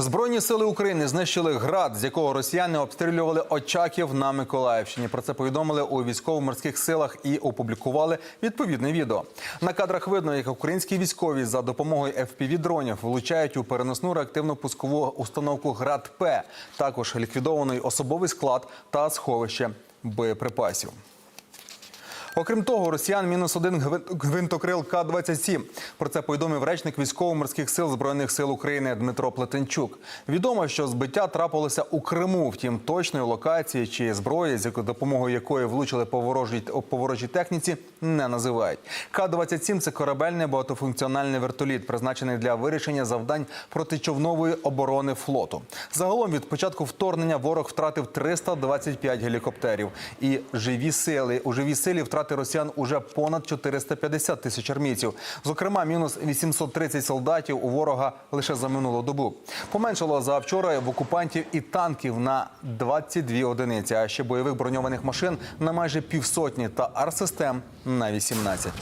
Збройні сили України знищили град, з якого росіяни обстрілювали Очаків на Миколаївщині. Про це повідомили у військово-морських силах і опублікували відповідне відео. На кадрах видно, як українські військові за допомогою fpv дронів влучають у переносну реактивну пускову установку град П. Також ліквідований особовий склад та сховище боєприпасів. Окрім того, росіян мінус один гвинтокрил К-27. Про це повідомив речник військово-морських сил збройних сил України Дмитро Плетенчук. Відомо, що збиття трапилося у Криму. Втім, точної локації чи зброї, з допомогою якої влучили по ворожій, по ворожій техніці, не називають. К-27 – це корабельний багатофункціональний вертоліт, призначений для вирішення завдань протичовнової оборони флоту. Загалом від початку вторгнення ворог втратив 325 гелікоптерів. І живі сили у живій силі втрати росіян уже понад 450 тисяч армійців. Зокрема, мінус 830 солдатів у ворога лише за минулу добу. Поменшало за вчора в окупантів і танків на 22 одиниці, а ще бойових броньованих машин на майже півсотні та артсистем на 18.